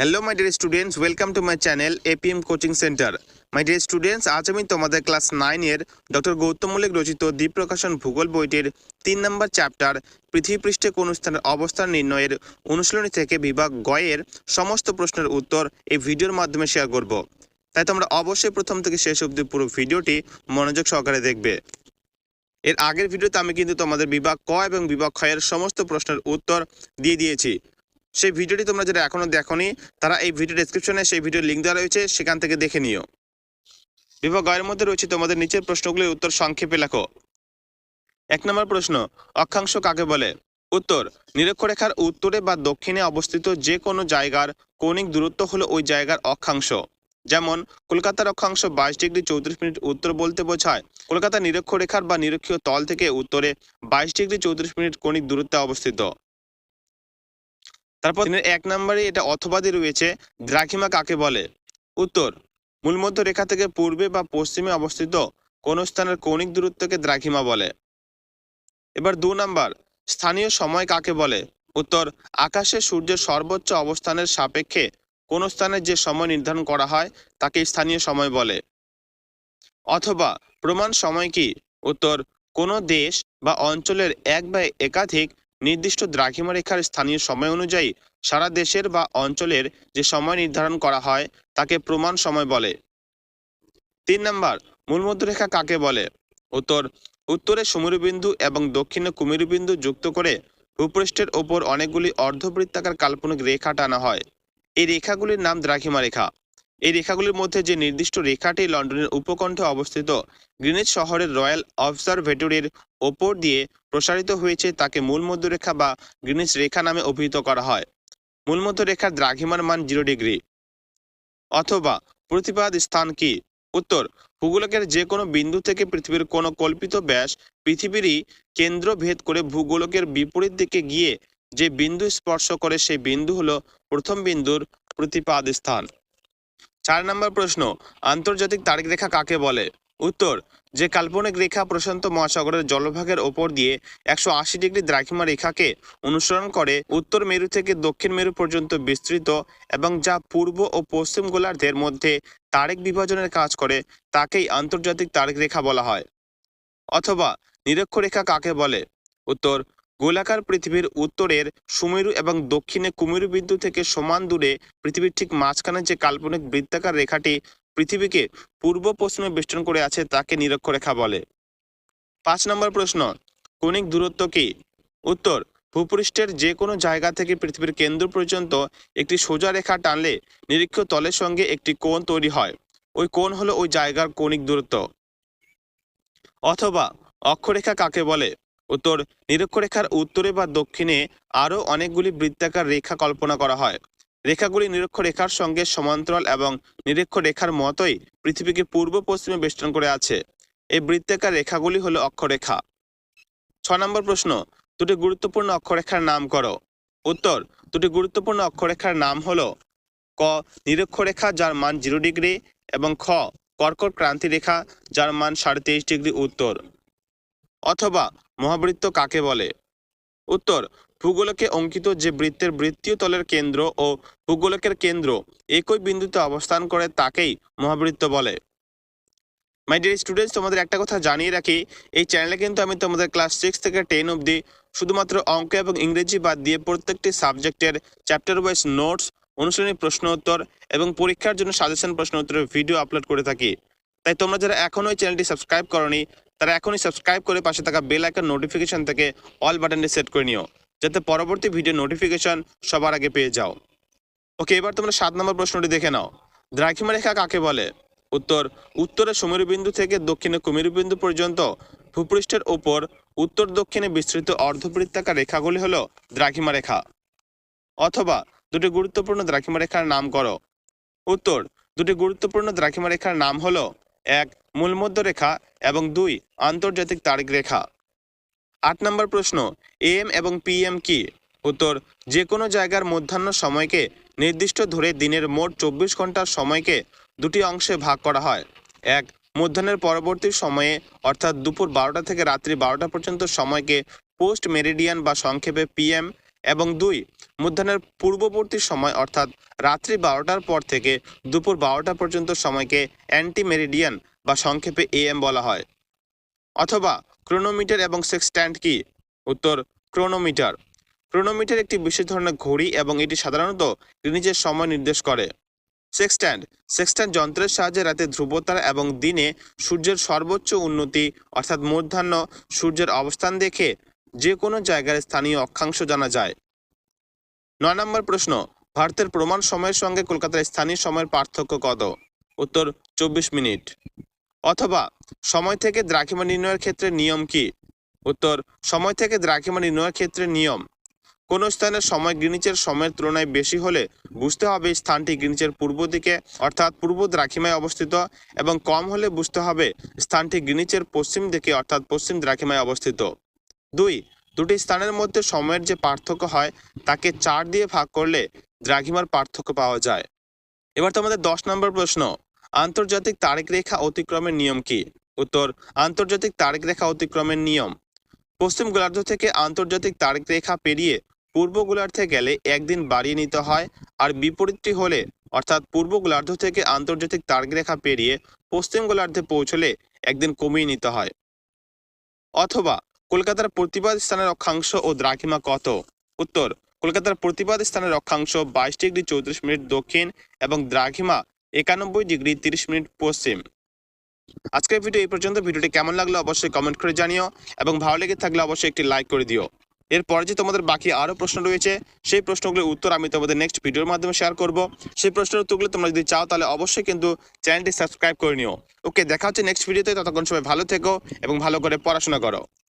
Hello my dear students welcome to my channel APM coaching centre my dear students আজ আমি তোমাদের class নাইনের doctor Gautam Mallick রচিত দ্বীপ্রকাশন ভূগোল বইটির তিন নম্বর চ্যাপ্টার পৃথিবী পৃষ্ঠে কোন স্থানের অবস্থান নির্ণয়ের অনুশীলনী থেকে বিভাগ গয়ের সমস্ত প্রশ্নের উত্তর এই ভিডিওর মাধ্যমে শেয়ার করব। তাই তোমরা অবশ্যই প্রথম থেকে শেষ অবধি পুরো ভিডিওটি মনোযোগ সহকারে দেখবে। এর আগের ভিডিওতে আমি কিন্তু তোমাদের বিভাগ ক এবং বিভাগ ক্ষয়ের সমস্ত প্রশ্নের উত্তর দিয়ে দিয়েছি। সেই ভিডিওটি তোমরা যারা এখনও দেখোনি, তারা এই ভিডিও ডেসক্রিপশনে সেই ভিডিও লিঙ্ক দেওয়া রয়েছে, সেখান থেকে দেখে নিও। বিভাগ গয়ের মধ্যে রয়েছে তোমাদের নিচের প্রশ্নগুলির উত্তর সংক্ষেপে লেখো। এক নম্বর প্রশ্ন, অক্ষাংশ কাকে বলে? উত্তর, নিরক্ষরেখার উত্তরে বা দক্ষিণে অবস্থিত যে কোনো জায়গার কৌণিক দূরত্ব হলো ওই জায়গার অক্ষাংশ। যেমন, কলকাতার অক্ষাংশ বাইশ ডিগ্রি চৌত্রিশ মিনিট উত্তর বলতে বোঝায় কলকাতা নিরক্ষরেখার বা নিরক্ষীয় তল থেকে উত্তরে বাইশ ডিগ্রি চৌত্রিশ মিনিট কৌণিক দূরত্বে অবস্থিত। তারপর এক নম্বরে এটা অথবাদী রয়েছে, দ্রাঘিমা কাকে বলে? উত্তর মূলমধ্য রেখা থেকে পূর্বে বা পশ্চিমে অবস্থিত কোন স্থানের কৌণিক দূরত্বকে দ্রাঘিমা বলে। এবার দু নাম্বার, স্থানীয় সময় কাকে বলে? উত্তর, আকাশে সূর্যের সর্বোচ্চ অবস্থানের সাপেক্ষে কোন স্থানের যে সময় নির্ধারণ করা হয় তাকে স্থানীয় সময় বলে। অথবা, প্রমাণ সময় কি? উত্তর, কোন দেশ বা অঞ্চলের এক বা একাধিক নির্দিষ্ট দ্রাঘিমা রেখার স্থানীয় সময় অনুযায়ী সারা দেশের বা অঞ্চলের যে সময় নির্ধারণ করা হয়, তাকে প্রমাণ সময় বলে। তিন নম্বর মূলমধ্যরেখা কাকে বলে? উত্তর, উত্তরে সমুরবিন্দু এবং দক্ষিণে কুমিরবিন্দু যুক্ত করে ভূপৃষ্ঠের ওপর অনেকগুলি অর্ধবৃত্তাকার কাল্পনিক রেখা টানা হয়। এই রেখাগুলির নাম দ্রাঘিমা রেখা। এই রেখাগুলির মধ্যে যে নির্দিষ্ট রেখাটি লন্ডনের উপকণ্ঠে অবস্থিত, গ্রিনিচ শহরের রয়্যাল অবজারভেটরির ওপর দিয়ে প্রসারিত হয়েছে তাকে মূল মধ্যরেখা বা গ্রিনিচ রেখা নামে অভিহিত করা হয়। মূল মধ্যরেখার দ্রাঘিমার মান জিরো ডিগ্রি। অথবা প্রতিপাদ স্থান কি? উত্তর, ভূগোলকের যে কোনো বিন্দু থেকে পৃথিবীর কোনো কল্পিত ব্যাস পৃথিবীরই কেন্দ্র ভেদ করে ভূগোলকের বিপরীত দিকে গিয়ে যে বিন্দু স্পর্শ করে সেই বিন্দু হলো প্রথম বিন্দুর প্রতিপাদ স্থান। চার নম্বর প্রশ্ন, আন্তর্জাতিক তারিখ রেখা কাকে বলে? উত্তর, যে কাল্পনিক রেখা প্রশান্ত মহাসাগরের জলভাগের ওপর দিয়ে একশো আশি ডিগ্রি দ্রাঘিমা রেখাকে অনুসরণ করে উত্তর মেরু থেকে দক্ষিণ মেরু পর্যন্ত বিস্তৃত এবং যা পূর্ব ও পশ্চিম গোলার্ধের মধ্যে তারেক বিভাজনের কাজ করে, তাকেই আন্তর্জাতিক তারিখ রেখা বলা হয়। অথবা নিরক্ষরেখা কাকে বলে? উত্তর, গোলাকার পৃথিবীর উত্তরের সুমেরু এবং দক্ষিণে কুমেরু বিন্দু থেকে সমান দূরে পৃথিবীর ঠিক মাঝখানে যে কাল্পনিক বৃত্তাকার রেখাটি পৃথিবীকে পূর্ব, পশ্চিমে বেষ্টন করে আছে তাকে নিরক্ষরেখা বলে। পাঁচ নম্বর প্রশ্ন, কৌণিক দূরত্ব কি? উত্তর, ভূপৃষ্ঠের যে কোনো জায়গা থেকে পৃথিবীর কেন্দ্র পর্যন্ত একটি সোজা রেখা টানলে নিরীক্ষ তলের সঙ্গে একটি কোণ তৈরি হয়। ওই কোণ হলো ওই জায়গার কৌণিক দূরত্ব। অথবা, অক্ষরেখা কাকে বলে? উত্তর, নিরক্ষরেখার উত্তরে বা দক্ষিণে আরও অনেকগুলি বৃত্তাকার রেখা কল্পনা করা হয়। রেখাগুলি নিরক্ষরেখার সঙ্গে সমান্তরাল এবং নিরক্ষ রেখার মতোই পৃথিবীকে পূর্ব, পশ্চিমে বেষ্টন করে আছে। এই বৃত্তাকার রেখাগুলি হলো অক্ষরেখা। ছ নম্বর প্রশ্ন, দুটি গুরুত্বপূর্ণ অক্ষরেখার নাম করো। উত্তর, দুটি গুরুত্বপূর্ণ অক্ষরেখার নাম হলো ক, নিরক্ষরেখা যার মান জিরো ডিগ্রি এবং খ, কর্কট ক্রান্তি রেখা যার মান সাড়ে তেইশ ডিগ্রি উত্তর। অথবা মহাবৃত্ত কাকে বলে? উত্তর ভূগোলকে অঙ্কিত যে বৃত্তের বৃত্তীয় তলের কেন্দ্র ও ভূগোলকের কেন্দ্র একই বিন্দুতে অবস্থান করে তাকেই মহাবৃত্ত বলে। মাই ডিয়ার স্টুডেন্টস তোমাদের একটা কথা জানিয়ে রাখি, এই চ্যানেলে কিন্তু আমি তোমাদের ক্লাস সিক্স থেকে টেন অবধি শুধুমাত্র অঙ্ক এবং ইংরেজি বাদ দিয়ে প্রত্যেকটি সাবজেক্টের চ্যাপ্টার ওয়াইজ নোটস অনুশীলনী প্রশ্ন উত্তর এবং পরীক্ষার জন্য সাজেশন প্রশ্ন উত্তরের ভিডিও আপলোড করে থাকি। তাই তোমরা যারা এখনও এই চ্যানেলটি সাবস্ক্রাইব করনি, তারা এখনই সাবস্ক্রাইব করে পাশে থাকা বেল আইকন নোটিফিকেশন থেকে অল বাটনটি সেট করে নিও। যাতে পরবর্তী ভিডিও নোটিফিকেশন সবার আগে পেয়ে যাও। ওকে এবার তোমরা সাত নম্বর প্রশ্নটি দেখে নাও। দ্রাঘিমা রেখা কাকে বলে? উত্তর, উত্তরে সমীরবিন্দু থেকে দক্ষিণে কুমিরবিন্দু পর্যন্ত ভূপৃষ্ঠের ওপর উত্তর দক্ষিণে বিস্তৃত অর্ধবৃত্তাকার রেখাগুলি হলো দ্রাঘিমা রেখা অথবা দুটি গুরুত্বপূর্ণ দ্রাঘিমা রেখার নাম করো। উত্তর, দুটি গুরুত্বপূর্ণ দ্রাঘিমা রেখার নাম হলো, এক মূলমধ্য রেখা এবং দুই, আন্তর্জাতিক তারিখ রেখা। আট নম্বর প্রশ্ন, এম এবং পিএম কি? উত্তর যে কোনো জায়গার মধ্যাহ্ন সময়কে নির্দিষ্ট ধরে দিনের মোট চব্বিশ ঘণ্টার সময়কে দুটি অংশে ভাগ করা হয়। এক, মধ্যাহ্নের পরবর্তী সময়ে, অর্থাৎ দুপুর বারোটা থেকে রাত্রি বারোটা পর্যন্ত সময়কে পোস্ট মেরিডিয়ান বা সংক্ষেপে পিএম এবং দুই, মধ্যাহ্নের পূর্ববর্তী সময়, অর্থাৎ রাত্রি বারোটার পর থেকে দুপুর বারোটা পর্যন্ত সময়কে অ্যান্টি মেরিডিয়ান বা সংক্ষেপে এএম বলা হয়। অথবা ক্রোনোমিটার এবং সেক্সট্যান্ড কি? উত্তর, ক্রোনোমিটার। ক্রোনোমিটার একটি বিশেষ ধরনের ঘড়ি এবং এটি সাধারণত গ্রিনিচের সময় নির্দেশ করে। সেক্সট্যান্ড সেক্সট্যান্ড যন্ত্রের সাহায্যে রাতে ধ্রুবতারা এবং দিনে সূর্যের সর্বোচ্চ উন্নতি, অর্থাৎ মধ্যাহ্ন সূর্যের অবস্থান দেখে যে কোনো জায়গার স্থানীয় অক্ষাংশ জানা যায়। নয় নম্বর প্রশ্ন, ভারতের প্রমাণ সময়ের সঙ্গে কলকাতার স্থানীয় সময়ের পার্থক্য কত? উত্তর, চব্বিশ মিনিট। অথবা সময় থেকে দ্রাঘিমা নির্ণয়ের ক্ষেত্রে নিয়ম কি? উত্তর, সময় থেকে দ্রাঘিমা নির্ণয়ের ক্ষেত্রে নিয়ম। কোন স্থানের সময় গ্রিনিচের সময়ের তুলনায় বেশি হলে বুঝতে হবে স্থানটি গ্রিনিচের পূর্ব দিকে, অর্থাৎ পূর্ব দ্রাঘিমায় অবস্থিত, এবং কম হলে বুঝতে হবে স্থানটি গ্রিনিচের পশ্চিম দিকে, অর্থাৎ পশ্চিম দ্রাঘিমায় অবস্থিত। দুই, দুটি স্থানের মধ্যে সময়ের যে পার্থক্য হয়, তাকে চার দিয়ে ভাগ করলে দ্রাঘিমার পার্থক্য পাওয়া যায়। এবার তোমাদের দশ নম্বর প্রশ্ন। আন্তর্জাতিক তারিখ রেখা অতিক্রমের নিয়ম কি? উত্তর, আন্তর্জাতিক তারিখ রেখা অতিক্রমের নিয়ম। পশ্চিম গোলার্ধ থেকে আন্তর্জাতিক তারিখ রেখা পেরিয়ে পূর্ব গোলার্ধে গেলে একদিন বাড়িয়ে নিতে হয় আর বিপরীতটি হলে, অর্থাৎ পূর্ব গোলার্ধ থেকে আন্তর্জাতিক তারিখ রেখা পেরিয়ে পশ্চিম গোলার্ধে পৌঁছলে একদিন কমিয়ে নিতে হয়। অথবা, কলকাতার প্রতিবাদ স্থানের অক্ষাংশ ও দ্রাঘিমা কত? উত্তর, কলকাতার প্রতিবাদ স্থানের অক্ষাংশ বাইশ ডিগ্রি চৌত্রিশ মিনিট দক্ষিণ এবং দ্রাঘিমা একানব্বই ডিগ্রি তিরিশ মিনিট পশ্চিম। আজকের ভিডিও এই পর্যন্ত। ভিডিওটি কেমন লাগল অবশ্যই কমেন্ট করে জানিও এবং ভালো লেগে থাকলে অবশ্যই একটি লাইক করে দিও। এরপরে যে তোমাদের বাকি আরও প্রশ্ন রয়েছে, সেই প্রশ্নগুলোর উত্তর আমি তোমাদের নেক্সট ভিডিওর মাধ্যমে শেয়ার করব। সেই প্রশ্নের উত্তরগুলো তোমরা যদি চাও তাহলে অবশ্যই কিন্তু চ্যানেলটি সাবস্ক্রাইব করে নিও। ওকে, দেখা হচ্ছে নেক্সট ভিডিওতে। ততক্ষণ সবাই ভালো থেকো এবং ভালো করে পড়াশোনা করো।